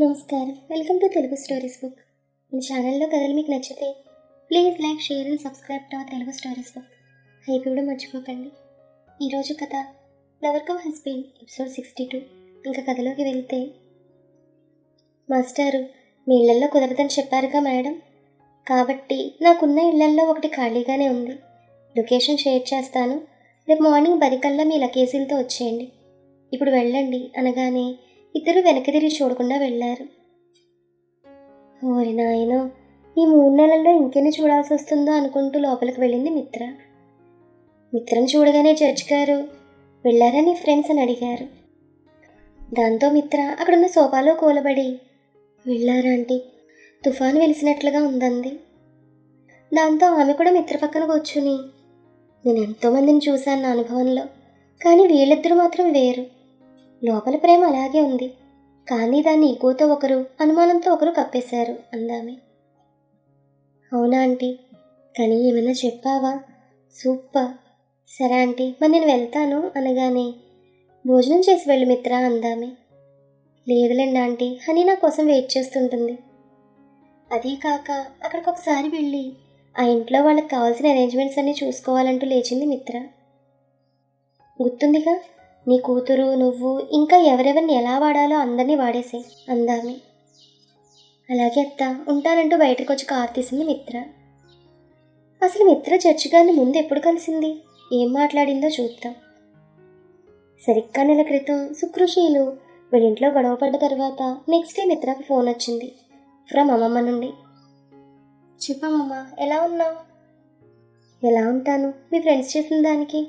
నమస్కారం. Welcome to Telugu stories book. మన ఛానల్లో కథలు మీకు నచ్చితే please like share and subscribe to our Telugu stories book. Hype కూడా మర్చిపోకండి. ఈరోజు కథ lover husband episode sixty two. ఇంకా కథలోకి వెళ్తే మాస్టారు మీ ఇళ్ళల్లో కుదరదని చెప్పారుగా మేడం? కాబట్టి నాకున్న ఇళ్ళల్లో ఒకటి ఖాళీగానే ఉంది. లొకేషన్ షేర్ చేస్తాను. రేపు మార్నింగ్ బరికల్లా మీ లకేజీలతో వచ్చేయండి. ఇప్పుడు వెళ్ళండి అనగానే ఇద్దరు వెనక్కి తిరిగి చూడకుండా వెళ్ళారు. ఓరి నాయనో ఈ మూడు నెలల్లో ఇంకెన్ని చూడాల్సి వస్తుందో అనుకుంటూ లోపలికి వెళ్ళింది మిత్ర. మిత్రను చూడగానే జడ్జ్ గారు వెళ్ళారా నీ ఫ్రెండ్స్? అని అడిగారు. దాంతో మిత్ర అక్కడున్న సోఫాలో కూలబడి వెళ్ళారా ఆంటీ తుఫాను వెలిసినట్లుగా ఉందంది. దాంతో ఆమె కూడా మిత్ర పక్కన కూర్చుని నేను ఎంతోమందిని చూశాను నా అనుభవంలో కానీ వీళ్ళిద్దరూ మాత్రం వేరు. లోపల ప్రేమ అలాగే ఉంది. కానీ దాన్ని ఈగోతో ఒకరు అనుమానంతో ఒకరు కప్పేశారు అందామె. అవునా ఆంటీ? కానీ ఏమైనా చెప్పావా? సూపర్. సరే ఆంటీ మరి నేను వెళ్తాను అనగానే. భోజనం చేసి వెళ్ళు మిత్ర అందామె. లేదులేండి ఆంటీ హనీ నా కోసం వెయిట్ చేస్తుంటుంది. అదీ కాక అక్కడికి ఒకసారి వెళ్ళి ఆ ఇంట్లో వాళ్ళకి కావాల్సిన అరేంజ్మెంట్స్ అన్నీ చూసుకోవాలంటూ లేచింది మిత్ర. గుర్తుందిగా? నీ కూతురు నువ్వు ఇంకా ఎవరెవరిని ఎలా వాడాలో అందరినీ వాడేసాయి అందామి. అలాగే అత్త ఉంటానంటూ బయటకు వచ్చి కారు తీసింది మిత్ర. అసలు మిత్ర చర్చి గారిని ముందు ఎప్పుడు కలిసింది? ఏం మాట్లాడిందో చూద్దాం. సరిగ్గా నెల క్రితం శుక్రశీలు వీళ్ళింట్లో గొడవ పడ్డ తర్వాత నెక్స్ట్ డే మిత్రకి ఫోన్ వచ్చింది ఫ్రమ్ అమ్మమ్మ నుండి. చెప్పమ్మమ్మ ఎలా ఉన్నావు? ఎలా ఉంటాను? మీ ఫ్రెండ్స్ చేసిన దానికి?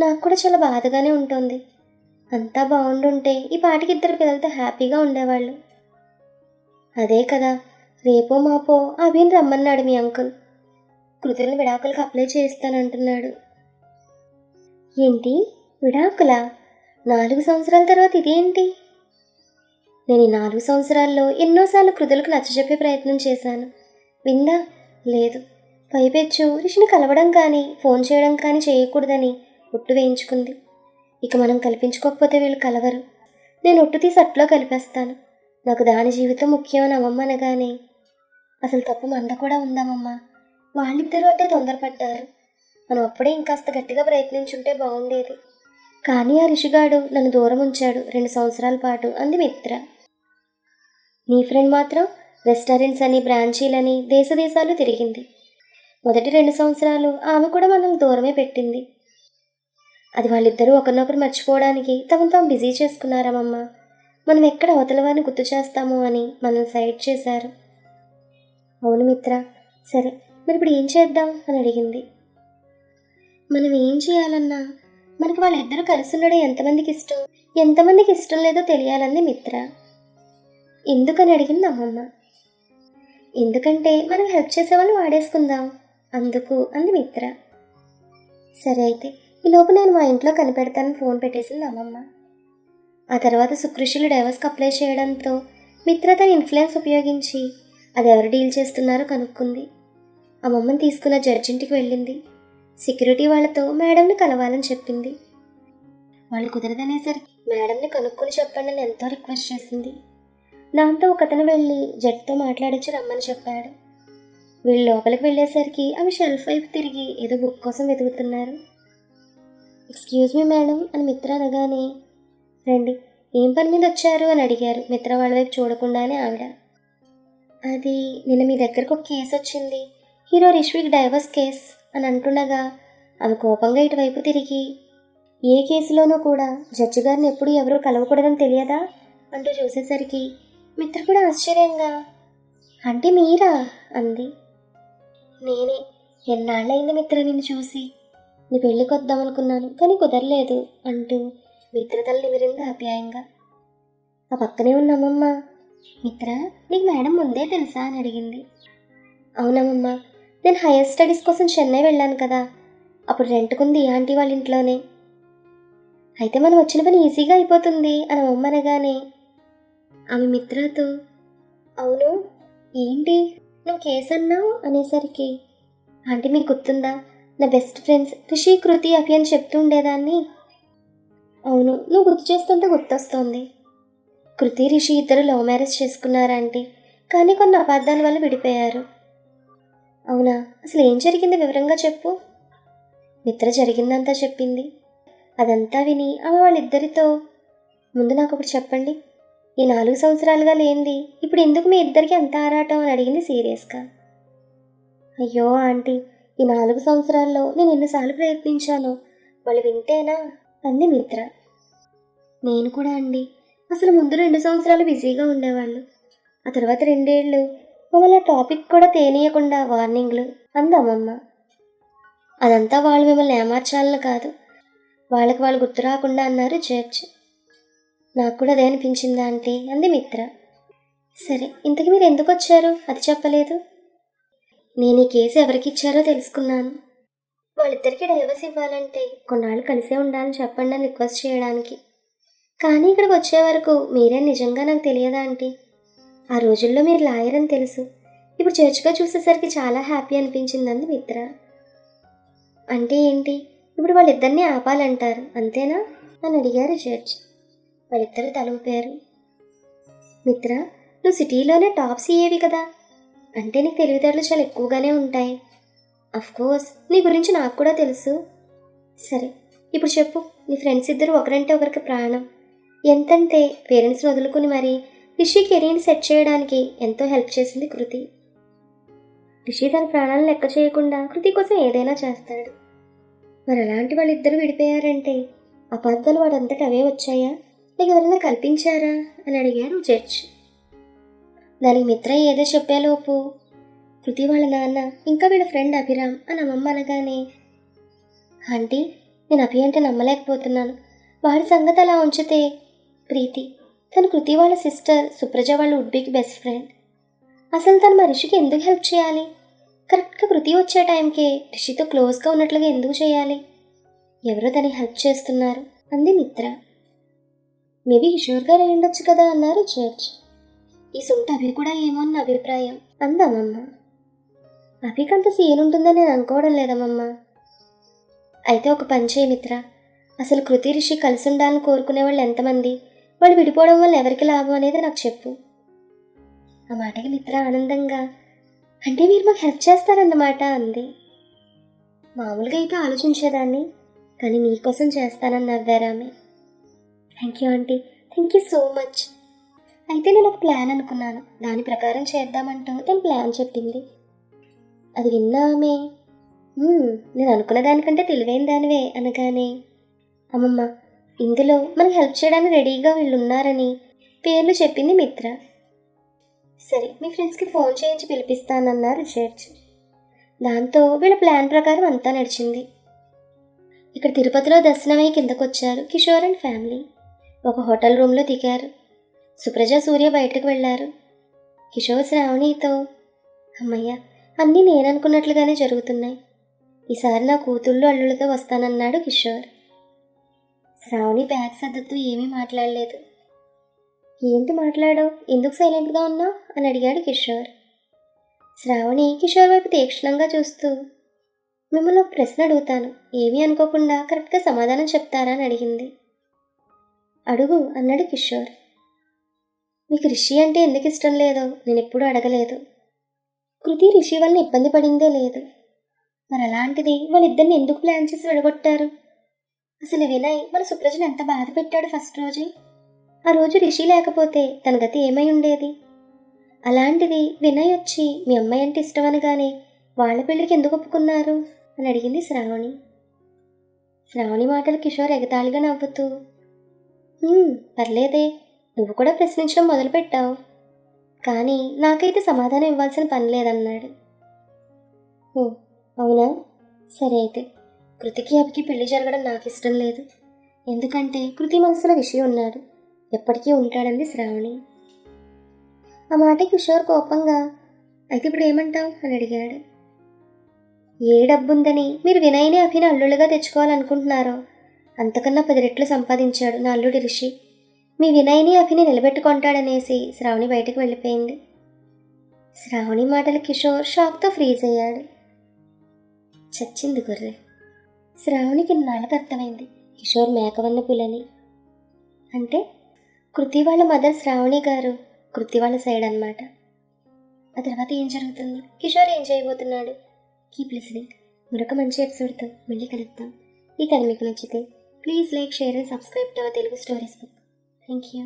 నాకు కూడా చాలా బాధగానే ఉంటుంది. అంతా బాగుండుంటే ఈ పాటికి ఇద్దరు పిల్లలతో హ్యాపీగా ఉండేవాళ్ళు. అదే కదా రేపో మాపో అభిని రమ్మన్నాడు మీ అంకుల్. కృతులను విడాకులకు అప్లై చేస్తానంటున్నాడు ఏంటి? విడాకులా? నాలుగు సంవత్సరాల తర్వాత ఇదేంటి? నేను ఈ నాలుగు సంవత్సరాల్లో ఎన్నోసార్లు కృతులకు నచ్చజెప్పే ప్రయత్నం చేశాను. విందా లేదు. పైపెచ్చు రిషిని కలవడం కానీ ఫోన్ చేయడం కానీ చేయకూడదని ఒట్టు వేయించుకుంది. ఇక మనం కల్పించుకోకపోతే వీళ్ళు కలవరు. నేను ఒట్టు తీసి అట్లో కలిపేస్తాను. నాకు దాని జీవితం ముఖ్యం అని అమ్మమ్మ అనగానే అసలు తప్పు మంద కూడా ఉందామమ్మా వాళ్ళిద్దరూ అంటే తొందరపడ్డారు. మనం అప్పుడే ఇంకాస్త గట్టిగా ప్రయత్నించుంటే బాగుండేది. కానీ ఆ రిషిగాడు నన్ను దూరం ఉంచాడు రెండు సంవత్సరాల పాటు. అంది మిత్ర. నీ ఫ్రెండ్ మాత్రం రెస్టారెంట్స్ అని బ్రాంచీలని దేశ దేశాలు తిరిగింది. మొదటి రెండు సంవత్సరాలు ఆమె కూడా మనల్ని దూరమే పెట్టింది. అది వాళ్ళిద్దరూ ఒకరినొకరు మర్చిపోవడానికి తమను తాము బిజీ చేసుకున్నారమ్మమ్మ మనం ఎక్కడ అవతల వారిని గుర్తు చేస్తాము అని మనల్ని సైడ్ చేశారు. అవును మిత్ర సరే మరి ఇప్పుడు ఏం చేద్దాం అని అడిగింది. మనం ఏం చేయాలన్నా మనకి వాళ్ళిద్దరూ కలిసి ఉండడం ఎంతమందికి ఇష్టం? ఎంతమందికి ఇష్టం లేదో తెలియాలంది మిత్ర. ఎందుకని అడిగింది అమ్మమ్మ. ఎందుకంటే మనం హెల్ప్ చేసేవాళ్ళు వాడేసుకుందాం అందుకు అంది మిత్ర. సరే అయితే ఈ లోపు నేను మా ఇంట్లో కనిపెడతానని ఫోన్ పెట్టేసింది అమ్మమ్మ. ఆ తర్వాత సుకృషులు డైవర్స్కి అప్లై చేయడంతో మిత్ర తన ఇన్ఫ్లుయెన్స్ ఉపయోగించి అది ఎవరు డీల్ చేస్తున్నారో కనుక్కుంది. అమ్మమ్మని తీసుకున్న జడ్జింటికి వెళ్ళింది. సెక్యూరిటీ వాళ్ళతో మేడంని కలవాలని చెప్పింది. వాళ్ళు కుదరదనేసరికి మేడంని కనుక్కొని చెప్పండి అని ఎంతో రిక్వెస్ట్ చేసింది. దాంతో ఒకతను వెళ్ళి జడ్తో మాట్లాడించి రమ్మని చెప్పాడు. వీళ్ళు లోపలికి వెళ్ళేసరికి అవి షెల్ఫ్ వైపు తిరిగి ఏదో బుక్ కోసం వెతుకుతున్నారు. ఎక్స్క్యూజ్ మీ మేడం అని మిత్ర అనగానే రండి ఏం పని మీద వచ్చారు? అని అడిగారు. మిత్ర వాళ్ళ వైపు చూడకుండానే ఆవిడ అది నిన్న మీ దగ్గరకు ఒక కేసు వచ్చింది. Hero Rishvik divorce case. అని అంటుండగా ఆమె కోపంగా ఇటువైపు తిరిగి ఏ కేసులోనూ కూడా జడ్జి గారిని ఎప్పుడు ఎవరూ కలవకూడదని తెలియదా? అంటూ చూసేసరికి మిత్ర కూడా ఆశ్చర్యంగా అంటే మీరా? అంది. నేనే. ఎన్నాళ్ళైంది మిత్ర నిన్ను చూసి? నీ పెళ్ళికి వద్దామనుకున్నాను కానీ కుదరలేదు అంటూ మిత్రతలు నిమిరింది ఆప్యాయంగా. ఆ పక్కనే ఉన్న అమ్మమ్మ మిత్ర నీకు మేడం ముందే తెలుసా? అని అడిగింది. అవునమ్మమ్మ నేను హైయర్ స్టడీస్ కోసం చెన్నై వెళ్ళాను కదా అప్పుడు రెంట్కుంది ఆంటీ వాళ్ళ ఇంట్లోనే. అయితే మనం వచ్చిన పని ఈజీగా అయిపోతుంది అని అమ్మ అనగానే ఆమె మిత్రతో అవును ఏంటి? నువ్వు కేసు అన్నావు అనేసరికి ఆంటీ మీకు గుర్తుందా? నా బెస్ట్ ఫ్రెండ్స్ రిషి కృతి అభి అని చెప్తూ ఉండేదాన్ని. అవును నువ్వు గుర్తు చేస్తుంటే గుర్తొస్తోంది. కృతి రిషి ఇద్దరు లవ్ మ్యారేజ్ చేసుకున్నారా ఆంటీ. కానీ కొన్ని అబద్ధాల వల్ల విడిపోయారు. అవునా? అసలు ఏం జరిగింది వివరంగా చెప్పు. మిత్ర జరిగిందంతా చెప్పింది. అదంతా విని ఆమె వాళ్ళిద్దరితో ముందు నాకు ఒకటి చెప్పండి. ఈ నాలుగు సంవత్సరాలుగా లేనిది ఇప్పుడు ఎందుకు మీ ఇద్దరికి అంత ఆరాటం? అని అడిగింది సీరియస్గా. అయ్యో ఆంటీ ఈ నాలుగు సంవత్సరాల్లో నేను ఎన్నిసార్లు ప్రయత్నించాను వాళ్ళు వింటేనా? అంది మిత్ర. నేను కూడా అండి. అసలు ముందు రెండు సంవత్సరాలు బిజీగా ఉండేవాళ్ళు. ఆ తర్వాత రెండేళ్ళు మమ్మల్ని ఆ టాపిక్ కూడా తేనీయకుండా వార్నింగ్లు అంది అమ్మమ్మ. అదంతా వాళ్ళు మిమ్మల్ని ఏమార్చాలని కాదు. వాళ్ళకి వాళ్ళు గుర్తు రాకుండా అన్నారు చర్చ్. నాకు కూడా అదే అనిపించిందా అంటే అంది మిత్ర. సరే ఇంతకు మీరు ఎందుకు వచ్చారు? అది చెప్పలేదు. నేను ఈ కేసు ఎవరికి ఇచ్చారో తెలుసుకున్నాను. వాళ్ళిద్దరికీ డైవర్స్ ఇవ్వాలంటే కొన్నాళ్ళు కలిసే ఉండాలని చెప్పండి అని రిక్వెస్ట్ చేయడానికి. కానీ ఇక్కడికి వచ్చే వరకు మీరే నిజంగా నాకు తెలియదా ఆంటీ? ఆ రోజుల్లో మీరు లాయర్ అని తెలుసు. ఇప్పుడు చర్చ్గా చూసేసరికి చాలా హ్యాపీ అనిపించింది మిత్ర. అంటే ఏంటి? ఇప్పుడు వాళ్ళిద్దరిని ఆపాలంటారు అంతేనా? అని అడిగారు జడ్జ్ వాళ్ళిద్దరు తల మిత్ర నువ్వు సిటీలోనే టాప్ సీఏవి కదా? అంటే నీకు తెలివితేటలు చాలా ఎక్కువగానే ఉంటాయి. కోర్స్ నీ గురించి నాకు కూడా తెలుసు. సరే ఇప్పుడు చెప్పు నీ ఫ్రెండ్స్ ఇద్దరు ఒకరంటే ఒకరికి ప్రాణం. ఎంతంటే పేరెంట్స్ని వదులుకుని మరి రిషి కెరీర్ని సెట్ చేయడానికి ఎంతో హెల్ప్ చేసింది కృతి. రిషి తన ప్రాణాలను లెక్క చేయకుండా కృతి కోసం ఏదైనా చేస్తాడు. మరి అలాంటి వాళ్ళిద్దరూ విడిపోయారంటే అబద్ధాలు వాడంతట అవే వచ్చాయా? లేక ఎవరైనా కల్పించారా? అని అడిగారు జడ్జ్. దానికి మిత్ర ఏదో చెప్పేలోపు. కృతి వాళ్ళ నాన్న ఇంకా వీళ్ళ ఫ్రెండ్ అభిరామ్ అని అమ్మమ్మ అనగానే ఆంటీ నేను అభి అంటే నమ్మలేకపోతున్నాను. వాడి సంగతి అలా ఉంచితే ప్రీతి తన కృతి వాళ్ళ సిస్టర్ సుప్రజ వాళ్ళ ఉడ్బీకి బెస్ట్ ఫ్రెండ్ అసలు తను మా రిషికి ఎందుకు హెల్ప్ చేయాలి? కరెక్ట్గా కృతి వచ్చే టైంకే రిషితో క్లోజ్గా ఉన్నట్లుగా ఎందుకు చేయాలి? ఎవరో తనకి హెల్ప్ చేస్తున్నారు అంది మిత్ర. మేబీ కిషోర్ గారు అయి ఉండొచ్చు కదా అన్నారు జడ్జ్. ఈ సొంత అభి కూడా ఏమో అన్న అభిప్రాయం. అందమ్మమ్మ అభికంత సీనుంటుందని నేను అనుకోవడం లేదమ్మమ్మ. అయితే ఒక పని చేయి మిత్ర. అసలు కృతి రిషి కలిసి ఉండాలని కోరుకునే వాళ్ళు ఎంతమంది? వాళ్ళు విడిపోవడం వల్ల ఎవరికి లాభం అనేది నాకు చెప్పు. ఆ మాటకి మిత్ర ఆనందంగా అంటే మీరు మాకు హెల్ప్ చేస్తారన్నమాట అంది. మామూలుగా అయితే ఆలోచించేదాన్ని కానీ మీకోసం చేస్తానని నవ్వారు thank you aunty thank you so much అయితే నేను ఒక ప్లాన్ అనుకున్నాను. దాని ప్రకారం చేద్దామంటూ తను ప్లాన్ చెప్పింది. అది విన్నా ఆమె నేను అనుకున్న దానికంటే తెలివైన దానివే అనగానే అమ్మమ్మ ఇందులో మనకు హెల్ప్ చేయడానికి రెడీగా వీళ్ళు ఉన్నారని పేర్లు చెప్పింది మిత్ర. సరే మీ ఫ్రెండ్స్కి ఫోన్ చేయించి పిలిపిస్తానన్నారు జడ్జ్ దాంతో వీళ్ళ ప్లాన్ ప్రకారం అంతా నడిచింది. ఇక్కడ తిరుపతిలో దర్శనమై కిందకొచ్చారు కిషోర్ అండ్ ఫ్యామిలీ ఒక హోటల్ రూమ్లో దిగారు. సుప్రజ సూర్య బయటకు వెళ్ళారు. కిషోర్ శ్రావణితో అమ్మయ్య అన్నీ నేను అనుకున్నట్లుగానే జరుగుతున్నాయి. ఈసారి నా కూతుళ్ళు అల్లులతో వస్తానన్నాడు కిషోర్. శ్రావణి బ్యాగ్ సర్దుతూ ఏమీ మాట్లాడలేదు. ఏంటి మాట్లాడావు ఎందుకు సైలెంట్గా ఉన్నావు? అని అడిగాడు కిషోర్. శ్రావణి కిషోర్ వైపు తీక్షణంగా చూస్తూ మిమ్మల్ని ఒక ప్రశ్న అడుగుతాను. ఏమీ అనుకోకుండా కరెక్ట్గా సమాధానం చెప్తారా? అని అడిగింది. అడుగు అన్నాడు కిషోర్. మీకు రిషి అంటే ఎందుకు ఇష్టం లేదో? నేను ఎప్పుడూ అడగలేదు. కృతి రిషి వల్ల ఇబ్బంది పడిందే లేదు? మరి అలాంటిది వాళ్ళిద్దరిని ఎందుకు ప్లాన్ చేసి విడగొట్టారు? అసలు వినయ్ మన సుప్రజను ఎంత బాధ పెట్టాడు ఫస్ట్ రోజే? ఆ రోజు రిషి లేకపోతే తన గతి ఏమై ఉండేది? అలాంటిది వినయ్ వచ్చి మీ అమ్మాయి అంటే ఇష్టం కానీ వాళ్ళ పెళ్ళికి ఎందుకు ఒప్పుకున్నారు? అని అడిగింది శ్రావణి. శ్రావణి మాటలు కిషోర్ ఎగతాళిగా నవ్వుతూ పర్లేదే. నువ్వు కూడా ప్రశ్నించడం మొదలుపెట్టావు. కానీ నాకైతే సమాధానం ఇవ్వాల్సిన పని లేదన్నాడు. "ఓ, అవునా? సరే అయితే. కృతికి అభికి పెళ్ళి జరగడం నాకు ఇష్టం లేదు. ఎందుకంటే కృతి మనసులో విషయం ఉన్నాడు. ఎప్పటికీ ఉంటాడంది శ్రావణి. ఆ మాట కిషోర్ కోపంగా అయితే ఇప్పుడు ఏమంటావు? అని అడిగాడు. ఏ డబ్బుందని మీరు వినయని అభిని అల్లుళ్ళుగా తెచ్చుకోవాలనుకుంటున్నారో అంతకన్నా పది రెట్లు సంపాదించాడు నా అల్లుడి రిషి. మీ వినయ్ని అభిని నిలబెట్టుకుంటాడనేసి శ్రావణి బయటకు వెళ్ళిపోయింది. శ్రావణి మాటలు కిషోర్ షాక్తో ఫ్రీజ్ అయ్యాడు. చచ్చింది గొర్రె. శ్రావణికి నాలుగు అర్థమైంది. కిషోర్ మేకవన్న పులని. అంటే కృతి వాళ్ళ మదర్ శ్రావణి గారు కృతి వాళ్ళ సైడ్ అన్నమాట. ఆ తర్వాత ఏం జరుగుతుంది? కిషోర్ ఏం చేయబోతున్నాడు? Keep listening. మరొక మంచి ఎపిసోడ్తో మళ్ళీ కలుద్దాం. ఈ కథ మీకు నచ్చితే please like share and subscribe to our Telugu stories book. Thank you